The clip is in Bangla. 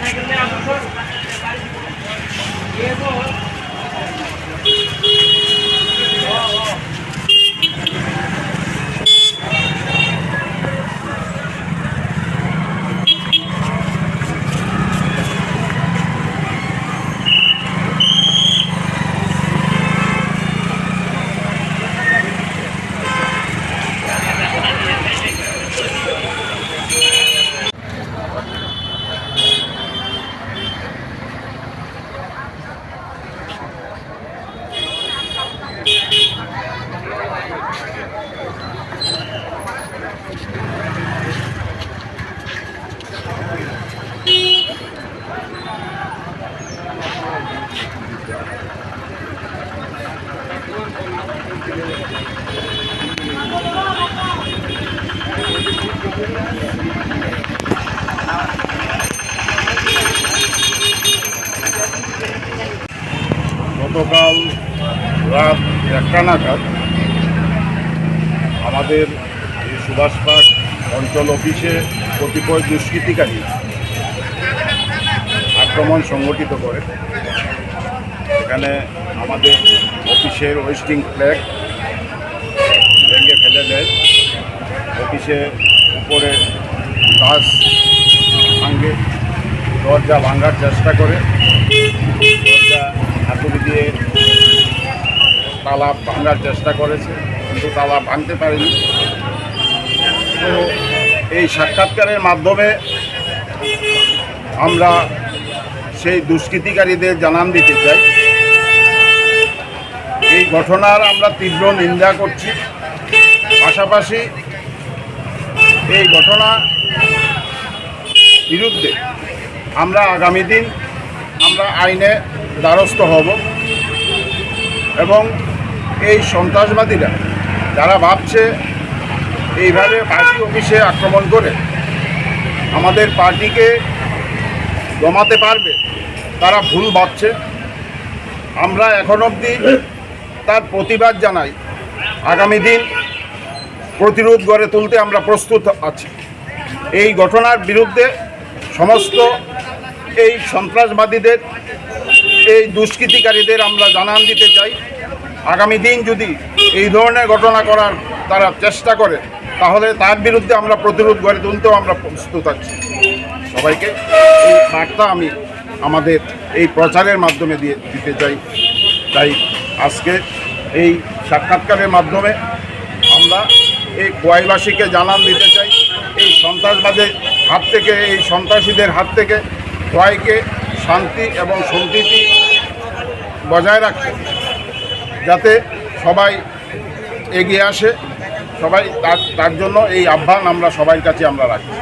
সাইকেল নিয়ে আসুন গতকাল রাত একটা নাগাদ আমাদের এই সুভাষ পার্ক অঞ্চল অফিসে কতিপয় দুষ্কৃতিকারী আক্রমণ সংগঠিত করে। এখানে আমাদের অফিসের ওয়েস্টিং ফ্ল্যাগ ভেঙে ফেলে দেয়। অফিসে উপরে গাছ ভাঙে, দরজা ভাঙার চেষ্টা করে। দরজা হাতুড়ি দিয়ে তালা ভাঙার চেষ্টা করেছে, কিন্তু তালা ভাঙতে পারেনি। তো এই সাক্ষাৎকারের মাধ্যমে আমরা সেই দুষ্কৃতিকারীদের জানান দিতে চাই। এই ঘটনার আমরা তীব্র নিন্দা করছি। পাশাপাশি এই ঘটনা বিরুদ্ধে আমরা আগামী দিন আমরা আইনে দ্বারস্থ হব এবং এই সন্ত্রাসবাদীরা যারা ভাবছে এইভাবে পার্টি অফিসে আক্রমণ করে আমাদের পার্টিকে দমাতে পারবে, তারা ভুল ভাবছে। আমরা এখন অবধি তার প্রতিবাদ জানাই। আগামী দিন প্রতিরোধ গড়ে তুলতে আমরা প্রস্তুত আছি। এই ঘটনার বিরুদ্ধে সমস্ত এই সন্ত্রাসবাদীদের, এই দুষ্কৃতিকারীদের আমরা জানান দিতে চাই। আগামী দিন যদি এই ধরনের ঘটনা করার তারা চেষ্টা করে, তাহলে তার বিরুদ্ধে আমরা প্রতিরোধ গড়ে তুলতেও আমরা প্রস্তুত আছি। সবাইকে এই বার্তা আমি আমাদের এই প্রচারের মাধ্যমে দিয়ে দিতে চাই। তাই আজকে এই সাক্ষাৎকারের মাধ্যমে আমরা এই কোয়াইবাসীকে জানান দিতে চাই। এই সন্ত্রাসবাদের হাত থেকে, এই সন্ত্রাসীদের হাত থেকে কোয়াইকে শান্তি এবং সম্প্রীতি বজায় রাখতে যাতে সবাই এগিয়ে আসে, সবাই তার তার জন্য এই আহ্বান আমরা সবাই কাছে আমরা রাখি।